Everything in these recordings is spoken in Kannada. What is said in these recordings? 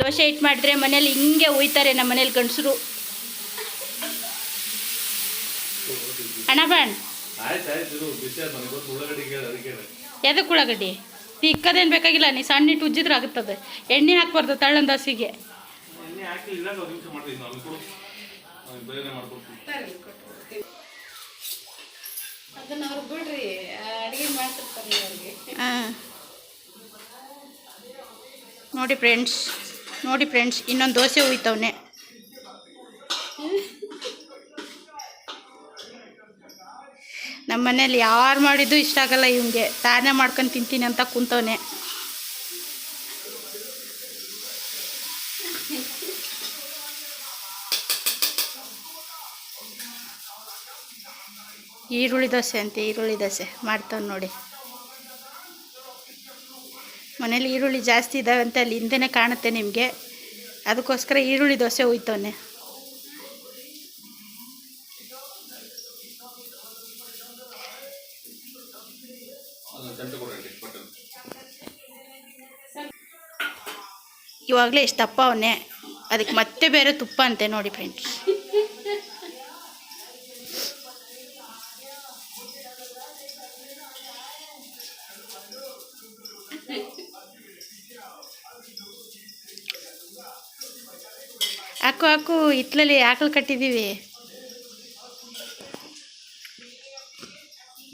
ದೋಸೆ ಹಿಟ್ಟು ಮಾಡಿದ್ರೆ ಮನೇಲಿ ಹಿಂಗೆ ಉಯ್ತಾರೆ ನಮ್ಮ ಮನೇಲಿ ಗಂಡಸರು. ಅಣ್ಣ ಬಾಣ್ ಗೊತ್ತು ಉಳ್ಳಾಗಡ್ಡಿ ಕೇಳಿ ಅದಕ್ಕೆ ಎದಕ್ಕೆ ಉಳ್ಳಾಗಡ್ಡಿ? ನೀ ಇಕ್ಕದೇನು ಬೇಕಾಗಿಲ್ಲ ನೀ ಸಣ್ಣ ಇಟ್ಟು ಉಜ್ಜಿದ್ರೆ ಆಗುತ್ತದೆ. ಎಣ್ಣೆ ಹಾಕ್ಬಾರ್ದು ತಳ್ಳನ್ ದೋಸೆಗೆ ಎಣ್ಣೆ ಹಾಕಿ ಒಂದು ನಿಮಿಷ ಮಾಡ್ತೀನಿ ನಾನು ಕೊಡು. ನಾನು ಬೇಗನೆ ಮಾಡ್ಕೊಡ್ತೀನಿ. ಅದನ್ನ ಅವ್ರು ಬಿಡ್ರಿ ಅಡಿಗೆ ಮಾಡ್ತಿರ್ತಾರೆ ಅವ್ರಿಗೆ ಹಾಂ. ನೋಡಿ ಫ್ರೆಂಡ್ಸ್ ನೋಡಿ ಫ್ರೆಂಡ್ಸ್, ಇನ್ನೊಂದು ದೋಸೆ ಉಯ್ತವನೆ ನಮ್ಮ ಮನೇಲಿ ಯಾರು ಮಾಡಿದ್ದು ಇಷ್ಟ ಆಗಲ್ಲ ಇವಂಗೆ ತಾನೇ ಮಾಡ್ಕೊಂಡು ತಿಂತೀನಿ ಅಂತ ಕುಂತವನೆ. ಈರುಳ್ಳಿ ದೋಸೆ ಅಂತೆ, ಈರುಳ್ಳಿ ದೋಸೆ. ಮಾಡ್ತವ್ ನೋಡಿ. ಮನೇಲಿ ಈರುಳ್ಳಿ ಜಾಸ್ತಿ ಇದ್ದಾವೆ ಅಂತ ಅಲ್ಲಿ ಹಿಂದೆ ಕಾಣುತ್ತೆ ನಿಮಗೆ. ಅದಕ್ಕೋಸ್ಕರ ಈರುಳ್ಳಿ ದೋಸೆ ಹೋಯ್ತವನೆ. ಇವಾಗಲೇ ಇಷ್ಟು ದಪ್ಪ ಅವನೇ. ಅದಕ್ಕೆ ಮತ್ತೆ ಬೇರೆ ತುಪ್ಪ ಅಂತೆ ನೋಡಿ ಫ್ರೆಂಡ್ಸ್ ಹಾಕು ಹಾಕು ಹಿತ್ಲಲ್ಲಿ ಆಕಳು ಕಟ್ಟಿದ್ದೀವಿ.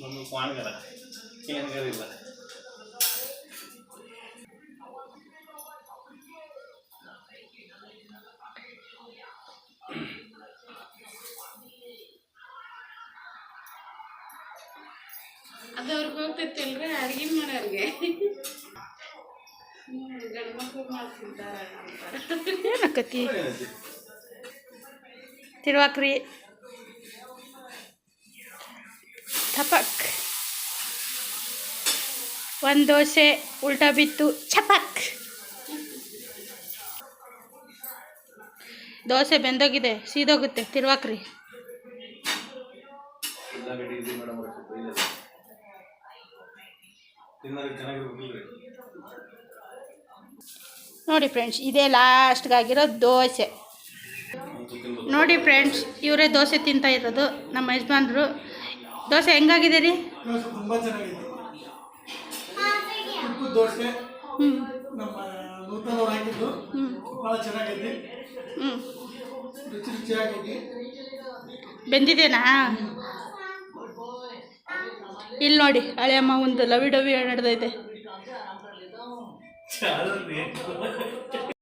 ನಮ್ಮ ಕ್ವಾಣ್ಗರ ಏನ್ಗರ ಇಲ್ಲ. ಅದು ಅವ್ರಿಗೆ ಹೋಗ್ತೈತಲ್ರಿ ಅಡಿಗೆ ಮಾಡೋರಿಗೆ. ಏನಕ್ಕತಿ? ತಿರುವಾಕ್ರಿ. ಥಪಕ್ ಒಂದು ದೋಸೆ ಉಲ್ಟಾ ಬಿತ್ತು ಚಪಕ್ ದೋಸೆ ಬೆಂದೋಗಿದೆ ಸೀದೋಗುತ್ತೆ ತಿರುವಾಕ್ರಿ. ನೋಡಿ ಫ್ರೆಂಡ್ಸ್ ಇದೇ ಲಾಸ್ಟ್ಗಾಗಿರೋ ದೋಸೆ. ನೋಡಿ ಫ್ರೆಂಡ್ಸ್ ಇವರೇ ದೋಸೆ ತಿಂತಾ ಇರೋದು ನಮ್ಮ ಯಜಮಾನ್ರು. ದೋಸೆ ಹೆಂಗಾಗಿದೆ ರೀ? ಬೆಂದಿದೆನಾ? ಇಲ್ಲಿ ನೋಡಿ ಹಳೆಯಮ್ಮ ಒಂದು ಲವಿ ಡವಿ ನಡೆದೈತೆ. 啥都没。